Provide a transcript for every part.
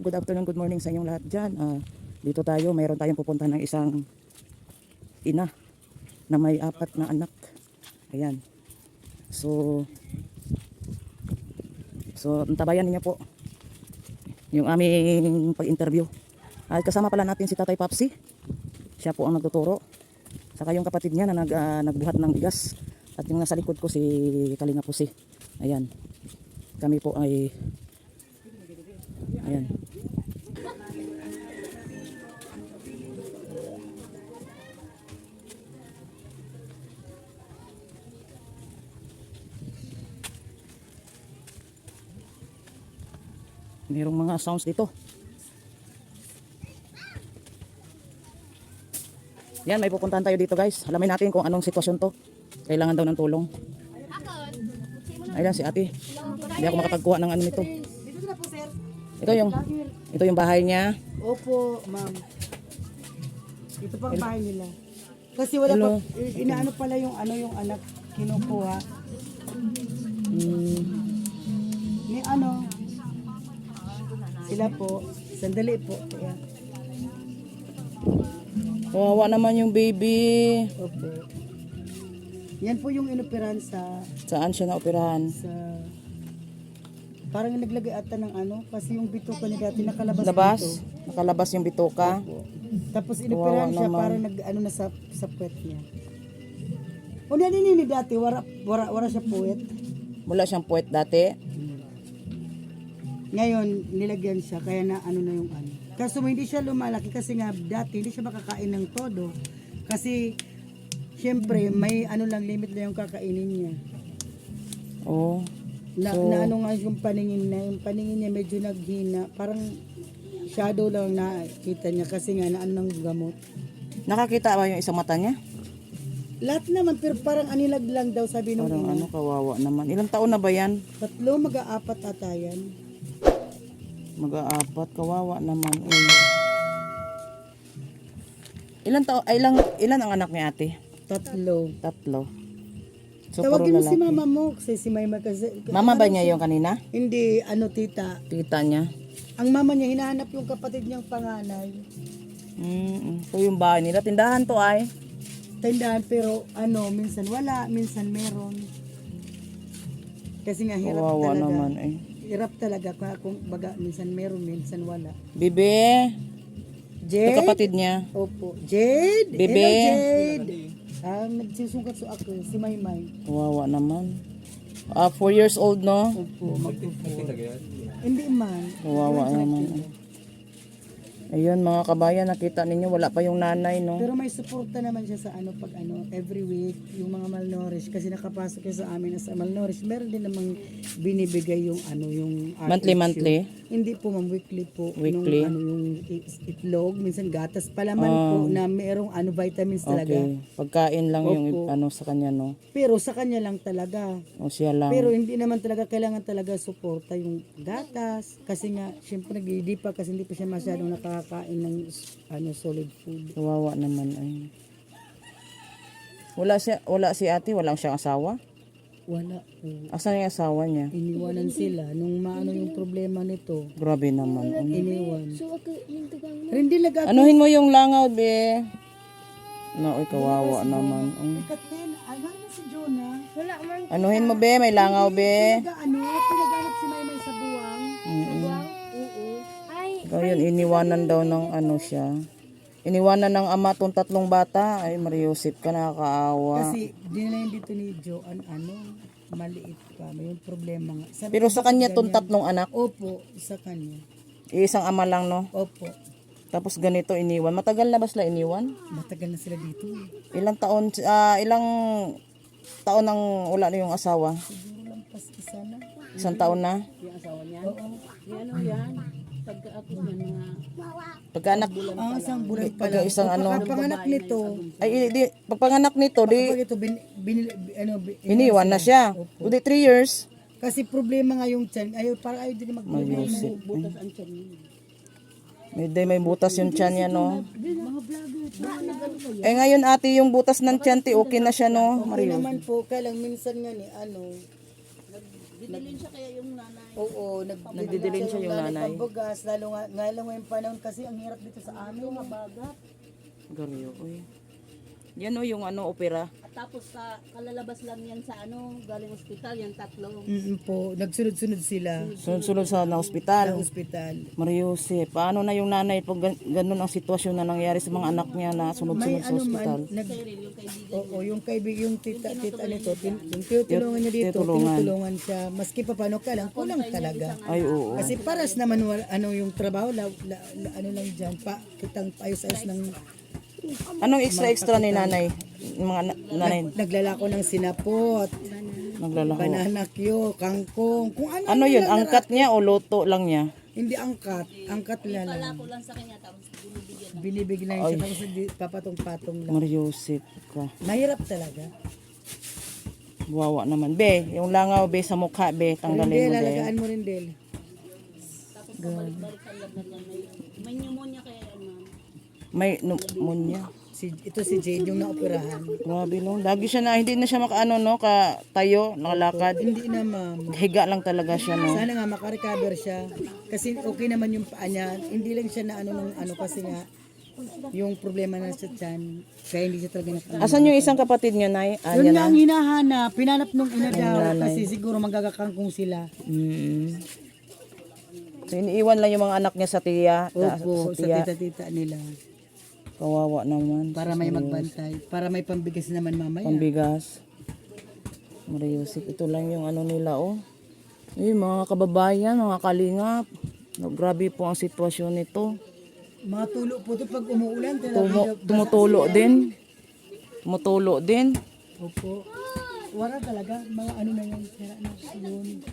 Good afternoon, good morning sa inyong lahat dyan. Ah, dito tayo, mayroon tayong pupuntahan ng isang ina na may apat na anak. Ayan. So, so tabayan niyo po yung aming pag-interview. At kasama pala natin si Tatay Papsi. Siya po ang nagtuturo. Saka yung kapatid niya na nag, ah, nagbuhat ng bigas. At yung nasa likod ko si Kalinga Pusi. Ayan. Kami po ay Ayan. Merong mga sounds dito. Yan, may pupuntahan tayo dito guys. Alamin natin kung anong sitwasyon to. Kailangan daw ng tulong. Ayan si ate. Hindi ako makapagkuha ng ano nito. Ito yung ito yung bahay niya. Opo, ma'am. Ito pa ang bahay nila. Kasi wala Hello. pa, inaano pala yung ano yung anak kinukuha. Mm, sila po, sandali po. Kaya, kawawa naman yung baby. opo. Yan po yung inoperan sa, Saan siya naoperahan? sa, parang naglagay ata ng ano, kasi yung bituka niya dati nakalabas Labas? dito. Nakalabas yung bituka. Opo. Tapos inoperan Kawawa siya naman. parang nag ano na sa sa puwet niya. O niya ni dati wara wara wara siya puwet. Wala siyang puwet dati. Ngayon nilagyan siya kaya na ano na yung ano. Kaso hindi siya lumalaki kasi nga dati hindi siya makakain ng todo. Kasi syempre may ano lang limit na yung kakainin niya. Oh. Na, So- na ano nga yung paningin na yung paningin niya medyo naghina. Parang shadow lang nakita niya kasi nga na ano ng gamot. Nakakita ba yung isang mata niya? Lahat naman pero parang anilag lang daw sabi nung Parang ina. ano, kawawa naman. Ilang taon na ba yan? Tatlo mag-aapat ata yan. Mag-aapat, kawawa naman. Uy. Ilan taon, ay ilang, ilan ang anak ni ate? Tatlo. Tatlo. So, Tawagin puro mo si lalaki. mama mo kasi si Mayma kasi. Mama ba niya yung kanina? Hindi, ano tita. Tita niya? Ang mama niya, hinahanap yung kapatid niyang panganay. Mm, ito yung bahay nila. Tindahan to ay. Tandaan pero ano, minsan wala, minsan meron. Kasi nga hirap Kawawa talaga. naman eh. Hirap talaga kung, kung baga minsan meron, minsan wala. Ito Jade? kapatid niya. Opo. Jade? Bebe. Hello, Jade. Ah, nagsusungkat so ako, si Maymay. Kawawa naman. Ah, four years old, no? Opo, magpupo. Hindi man. Kawawa naman. Ayun, mga kabayan, nakita ninyo, wala pa yung nanay, no? Pero may suporta naman siya sa ano pag ano every week yung mga malnourished kasi nakapasok siya sa amin na sa malnourished meron din namang binibigay yung ano yung Monthly, RHU. monthly? Hindi po ma'am weekly po Weekly? Nung, ano yung itlog minsan gatas palaman po na merong ano vitamins talaga. Ah. Okay. Pagkain lang yung Opo. ano sa kanya, no? Pero sa kanya lang talaga. O siya lang. Pero hindi naman talaga kailangan talaga suporta yung gatas kasi nga syempre nagdi pa kasi hindi pa siya masyadong nakakain ng ano solid food. Kawawa naman ay. Wala siya, wala si ate, wala siyang asawa. Wala po. Asan yung asawa niya? Iniwanan sila nung maano yung problema nito. Grabe naman. Ano? Iniwan. Pero hindi nag Anuhin mo yung langaw, be. No, oy, kawawa naman. Ay. Katin, ano na si Jonah? Wala man. Anuhin mo, be. May langaw, be. Ano, pinaganap si Maymay sa buwang. Mm-mm. Oo. Yun, iniwanan daw ng ano siya. Iniwanan ng ama tong tatlong bata. Ay, Mariusip ka, nakakaawa. Kasi dinalayan dito ni Jo an ano, maliit pa. May yung problema nga. Sabi, Pero sa kanya tong tatlong anak, Opo, sa kanya. isang ama lang, no? Opo. Tapos ganito iniwan. Matagal na ba sila iniwan? Matagal na sila dito. Ilang taon, ah, ilang taon nang wala na yung asawa? Siguro lang pas isa na. Isang taon na? Yung asawa niya? Oo. Ano yan? Pagka ako mga... Pagkaanak, Ah, isang bulan pa pagka lang. isang ano, Pagpanganak nito, ay, di, pagpanganak nito, di, pag ito, bin, bin, ano, bin, iniwan na siya. Kundi 3 years. Kasi problema nga yung tiyan. Ayaw, para ayaw din mag-butas Mayusip. ang tiyan niya. May, di, may butas yung tiyan niya, no? Mga vlogger. Eh ngayon ate, yung butas ng tiyan, ti, okay na siya, no? Okay Mario. naman po, kaya lang minsan nga ni, ano, Nagdidilin siya kaya yung nanay. Oo, nag, Nagdidilin siya yung nanay. Pambugas, lalo nga, ngayon ngayong panahon kasi ang hirap dito sa amin. Mabagat. Garyo, uy. Yan o yung ano, opera. Tapos sa kalalabas lang yan sa ano, galing ospital, yung tatlo. Mm po, nagsunod-sunod sila Sunod-sunod sa na sa ospital. ospital. Mariuse, paano na yung nanay pag gan- ganun ang sitwasyon na nangyari sa mga anak niya na May sunod-sunod sa ano ospital? man, nag, Cheryl, yung kaibigan. Oo, yung kaibig, yung tita, tita nito, tin, yung tinutulungan niya dito, Tinutulungan. tinutulungan siya. Maski pa paano ka lang, kulang talaga. Ay, oo. Kasi paras naman wal, ano yung trabaho, la, la, la- ano lang dyan, pa, kitang paayos-ayos ng Anong extra-extra ni nanay? Mga na- nanay, naglalako ng sinapot, naglalaho. banana Q, kangkong, kung ano. Ano yun? Angkat niya o loto lang niya? Hindi angkat, angkat na lang. Ako lang sa kanya, tapos binibigyan. Binibigyan lang siya, tapos di- papatong-patong lang. Mariusip ka. Mahirap talaga. Wawa naman. Be, yung langaw, be, sa mukha, be, tanggalin Hindi, mo, be. lalagaan mo rin, Del. Tapos pabalik-balikan lang na niya. May, may pneumonia kaya. May pneumonia. Si, ito si Jade, yung naoperahan. Grabe, no? Lagi siya na, hindi na siya makaano, no? Ka tayo, nakalakad. Hindi na, ma'am. Higa lang talaga siya, no? Sana nga makarecover siya. Kasi okay naman yung paa niya. Hindi lang siya na ano nung ano kasi nga yung problema na sa tiyan. Kaya hindi siya talaga naka Asan yung isang kapatid niya, Nay? Ah, Yun na. ang hinahanap. Pinanap nung ina daw. Kasi siguro magagakangkong sila. Mm. So, iniiwan lang yung mga anak niya sa tiya. Opo, sa sa tita-tita nila. Kawawa naman. Para may magbantay. Para may pambigas naman mamaya. Pambigas. Mariusip, ito lang yung ano nila, oh. Eh, mga kababayan, mga kalingap. No, grabe po ang sitwasyon nito. Mga tulo po ito pag umuulan. Tumo, tumutulo din. Tumutulo din. Opo. Wala talaga. Mga ano na yan. Sira na. Yun.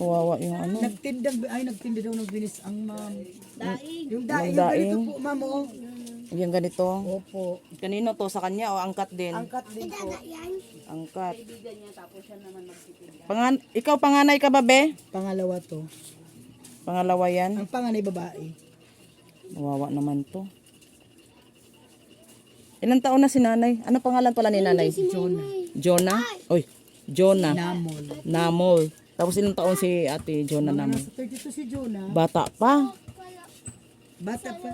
Kawawa yung ano. Nagtindag, ay nagtinda daw ng binis ang ma'am. Daing. Yung daing, Yung yung daing. ganito po, ma'am. Oh. Yung ganito. Opo. Kanino to? Sa kanya o angkat din? Angkat din po. Angkat. Kaibigan niya, tapos siya naman magtitinda. Pangan ikaw panganay ka ba, be? Pangalawa to. Pangalawa yan. Ang panganay babae. Kawawa naman to. Ilang taon na si nanay? Ano pangalan pala ni nanay? Jonah. Jonah? Oy, Jonah. Namol. Namol. Tapos ilang taon si ate Jonah Namol? Nasa 32 si Jonah. Bata pa. Bata pa.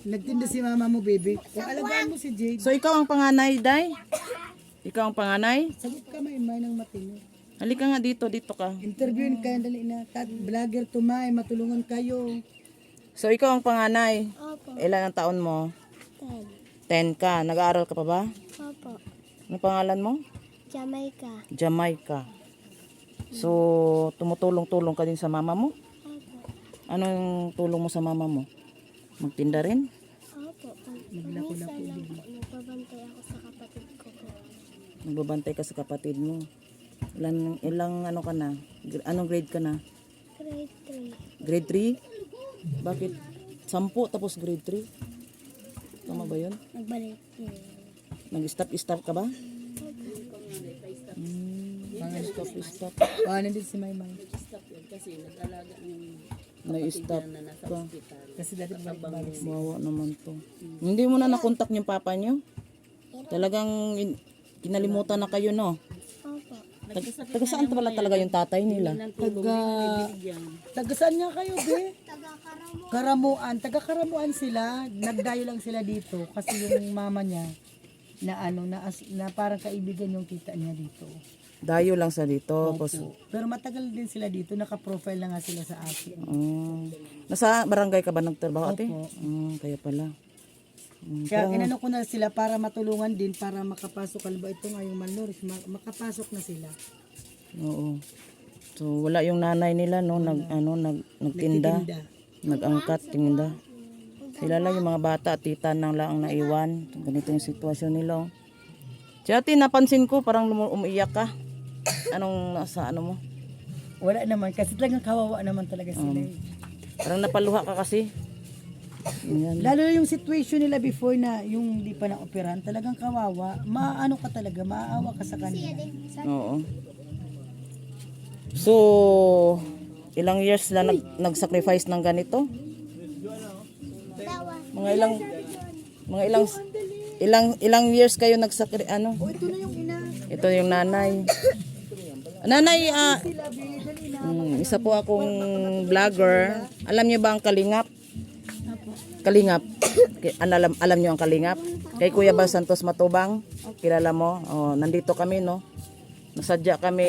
Nagtinda si mama mo, baby. Kung alagaan mo si Jade, So ikaw ang panganay, Day? Ikaw ang panganay? sagot ka may may ng matino. Halika nga dito, dito ka. Interviewin ka, dali na. Tat, vlogger to may, matulungan kayo. So ikaw ang panganay. Opo, Ilan ang taon mo? ten. 10 ka. Nag-aaral ka pa ba? Opo, Ano pangalan mo? Jamaica. Jamaica. So, tumutulong-tulong ka din sa mama mo? Anong tulong mo sa mama mo? Magtinda rin? opo. Lang po, nagbabantay ako sa kapatid ko. Nagbabantay ka sa kapatid mo. Ilan, ilang ano ka na? Anong grade ka na? Grade 3. Grade 3? Bakit? Sampu tapos grade 3? Tama ba yun? Nagbalik. Nag-stop-stop ka ba? Nag-stop-stop. Paano din si Maymay? Stop yun kasi nag-alaga ng Nag-stop na nasa ka. ospital. Kasi dati balik-balik. Bawa naman to. Hindi mo na nakontak yung papa nyo? Talagang in- kinalimutan na kayo, no? Opo, Tag, taga saan pala talaga yung tatay nila? Taga, taga saan nga kayo, be? Karamuan. Taga Karamuan sila. Nagdayo lang sila dito. Kasi yung mama niya, na ano, na, as- na parang kaibigan yung tita niya dito. Dayo lang sa dito. Tapos, Pero matagal din sila dito. Naka-profile na nga sila sa akin. mm, nasa barangay ka ba nagtrabaho, ate? Opo. Mm, kaya pala. Mm, Kaya inano ko na sila para matulungan din para makapasok. Alam ba ito nga yung malnourished, ma- makapasok na sila. oo. So, wala yung nanay nila, no? Nag, ano, nag, nagtinda. Tinda. Nag-angkat, tinda. Sila lang yung mga bata, tita nang lang ang naiwan. Ganito yung sitwasyon nila. oh. Si ate, napansin ko, parang lumu- umiiyak ka. Anong nasa ano mo? Wala naman. Kasi talagang kawawa naman talaga sila. eh. Parang napaluha ka kasi. Yan. Lalo na yung situation nila before na yung hindi pa na-operahan, talagang kawawa. Maano ka talaga, maaawa ka sa kanila. Oo. So, ilang years na nag, nag-sacrifice ng ganito? Mga ilang mga ilang ilang ilang years kayo nagsakri ano? Oh, ito na yung ina. Ito yung nanay. Nanay, ah, mm, isa po akong vlogger. Alam niyo ba ang Kalingap? Kalingap. Alam, alam niyo ang Kalingap? Kay Kuya Bal Santos Matubang. Kilala mo? Oh, nandito kami, no? Nasadya kami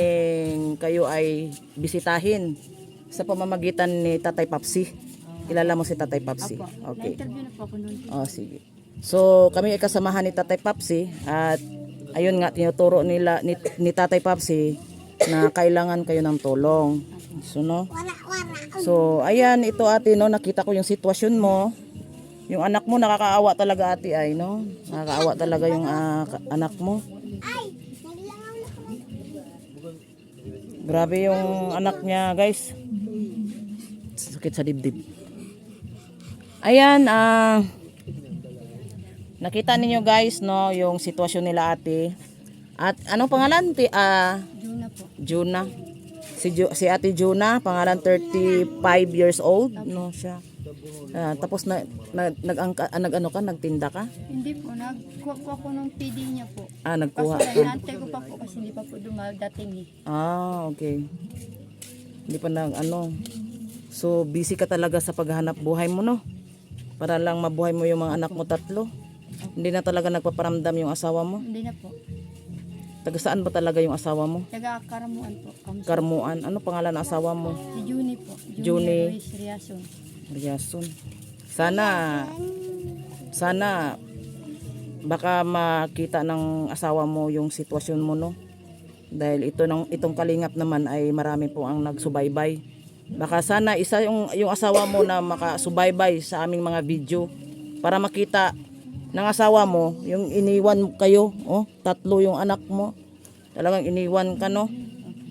kayo ay bisitahin sa pamamagitan ni Tatay Papsi. Kilala mo si Tatay Papsi? Okay. Oh, sige. So, kami ay kasamahan ni Tatay Papsi at ayun nga tinuturo nila ni, ni Tatay Papsi na kailangan kayo ng tulong. So, no? So, ayan, ito ate, no, nakita ko yung sitwasyon mo. Yung anak mo, nakakaawa talaga ate ay, no? Nakakaawa talaga yung ka- anak mo. Grabe yung anak niya, guys. Sakit sa dibdib. Ayan, ah... nakita ninyo guys, no, yung sitwasyon nila ate. At anong pangalan? Ti, ah, Juna. Si, Ju- si ate Juna, pangalan 35 years old, no siya. Ah, tapos na, na nag, nag ano ka, nagtinda ka? Hindi po, nagkuha po ako ng PD niya po. Ah, Kaso nagkuha lang, ka. inaantay ko pa po kasi hindi pa po dumadating eh. Ah, okay. Hindi pa nang ano. So, busy ka talaga sa paghahanap buhay mo, no? Para lang mabuhay mo yung mga anak mo tatlo. Hindi na talaga nagpaparamdam yung asawa mo. Hindi na po. Taga saan ba talaga yung asawa mo? Taga-karamuan po. Kamusta? Karmuan. Ano pangalan ng asawa mo? Si Juni po. Juni. Riason. Riason. Sana, sana, baka makita ng asawa mo yung sitwasyon mo, no? Dahil ito ng, itong kalingap naman ay marami po ang nagsubaybay. Baka sana isa yung, yung asawa mo na makasubaybay sa aming mga video para makita ng asawa mo yung iniwan kayo, oh, tatlo yung anak mo. Talagang iniwan ka, no?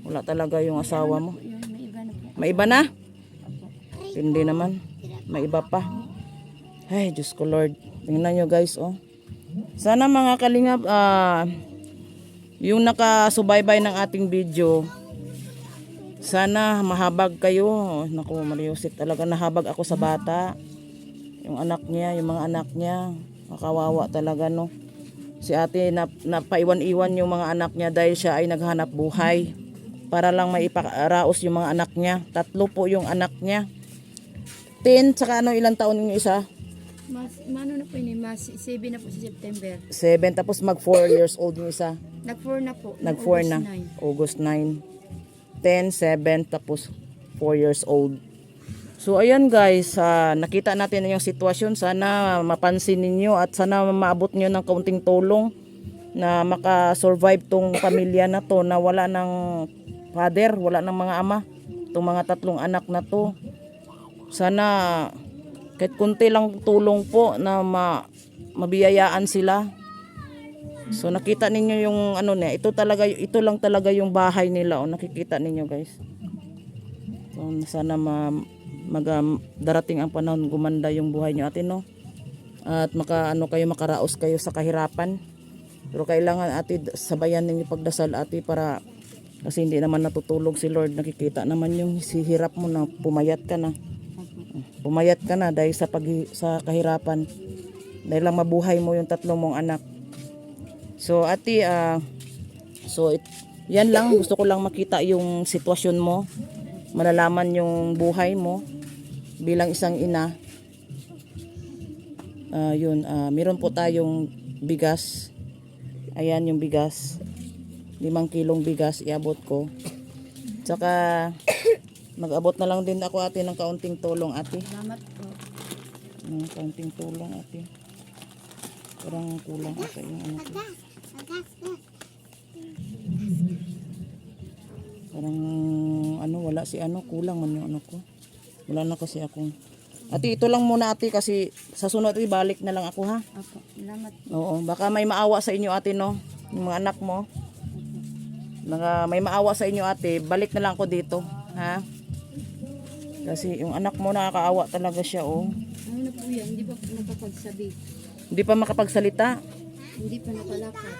Wala talaga yung asawa mo. Yun, may iba na? Hindi naman. May iba pa. Ay, Diyos ko Lord. Tingnan nyo guys, oh. Sana mga kalingap, ah, yung nakasubaybay ng ating video, sana mahabag kayo. Naku, Mariusit, talaga nahabag ako sa bata. Yung anak niya, yung mga anak niya. Makawawa talaga, no. Si ate, na, napaiwan-iwan yung mga anak niya dahil siya ay naghanap buhay. Para lang maiparaos yung mga anak niya. Tatlo po yung anak niya. 10, tsaka ano, ilang taon yung isa? Mas, mano na po yun eh, mas 7 na po sa September. 7, tapos mag 4 years old yung isa. Nag-4 na po. Nag 4 na. August 9. August 9. 10, 7, tapos 4 years old. So ayan guys, ah, nakita natin na yung sitwasyon. Sana mapansin ninyo at sana maabot nyo ng kaunting tulong na makasurvive tong pamilya na to na wala ng father, wala ng mga ama. Itong mga tatlong anak na to. Sana kahit kunti lang tulong po na ma, mabiyayaan sila. So nakita ninyo yung ano niya, ito talaga ito lang talaga yung bahay nila. O nakikita ninyo guys. So sana ma, mag, um, ang panahon gumanda yung buhay niyo ate no. At maka ano kayo makaraos kayo sa kahirapan. Pero kailangan ate sabayan ninyo pagdasal ate para kasi hindi naman natutulog si Lord. Nakikita naman yung si hirap mo na pumayat ka na. Pumayat ka na dahil sa pag sa kahirapan. Dahil lang mabuhay mo yung tatlong mong anak. So ate, ah, so it, yan lang gusto ko lang makita yung sitwasyon mo, malalaman yung buhay mo bilang isang ina. Ah, yun, ah, meron po tayong bigas. Ayan yung bigas. Limang kilong bigas iabot ko. Tsaka mag-abot na lang din ako ate ng kaunting tulong ate. Salamat po. Ng kaunting tulong ate. Parang kulang ata yung ano ko. Parang ano wala si ano kulang man yung ano ko. Wala na kasi akong Ate, ito lang muna ate kasi sa sunod ate, balik na lang ako ha. Opo. Salamat. Oo, baka may maawa sa inyo ate no, yung mga anak mo. Mga may maawa sa inyo ate, balik na lang ako dito, ha? Kasi yung anak mo nakakaawa talaga siya oh. Ano na po yan? Hindi pa nakapagsabi. Hindi pa makapagsalita. Hindi pa napalakad.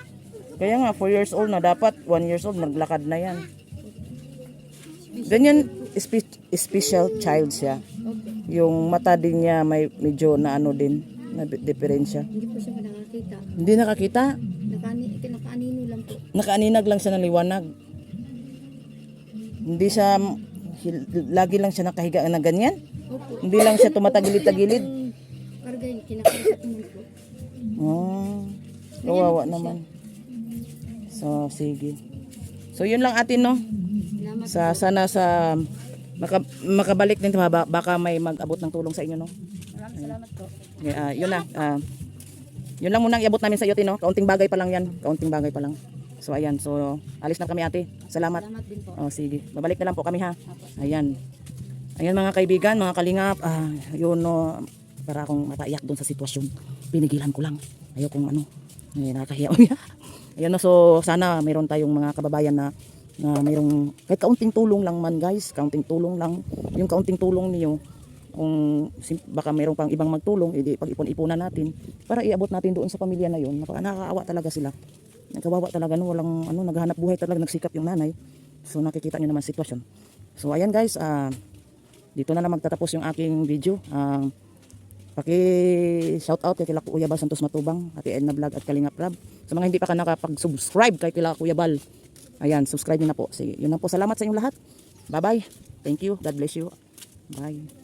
Kaya nga 4 years old na dapat 1 years old naglakad na yan. Ganyan spe- special child siya. Opo. Yung mata din niya may medyo na ano din, na di- diferensya. Hindi po siya nakakita. Hindi nakakita. Nakani, nakaanino lang po. Nakaaninag lang siya ng liwanag. Hindi siya, lagi lang siya nakahiga na ganyan. Opo. Hindi lang siya tumatagilid-tagilid. Yung karga yun, kinakausap naman po. Oh, kawawa naman. So, sige. So, yun lang atin, no? Salamat Sa, sana sa, maka, makabalik din, ba- baka may mag-abot ng tulong sa inyo, no? Maraming salamat po. Okay, ah, yun na. ah, yun lang muna ang iabot namin sa iyo, Tino. Kaunting bagay pa lang yan. Kaunting bagay pa lang. So, ayan. So, alis na kami, ate. Salamat. Salamat din po. Oh, sige. Babalik na lang po kami, ha? Ayan. Ayan, mga kaibigan, mga kalingap. Ah, yun, no, para akong mapaiyak doon sa sitwasyon. Pinigilan ko lang. Ayaw kong ano, eh, nakakahiya. Ayan, no, so, sana mayroon tayong mga kababayan na na mayroong kahit kaunting tulong lang man guys kaunting tulong lang yung kaunting tulong niyo kung baka mayroong pang ibang magtulong, edi pag-ipon-ipunan natin para iabot natin doon sa pamilya na yun. Napaka nakakaawa talaga sila. Nagkawawa talaga no, walang ano naghahanap buhay talaga nagsikap yung nanay. So nakikita niyo naman sitwasyon. So ayan guys, ah dito na lang magtatapos yung aking video. Ah paki shout out kay kila Kuya Bal Santos Matubang, Ate Edna Vlog at Kalingap Rab. Sa mga hindi pa ka nakapag-subscribe kay kila Kuya Bal, ayan, subscribe niyo na po. Sige, yun na po. Salamat sa inyong lahat. Bye-bye. Thank you. God bless you. Bye.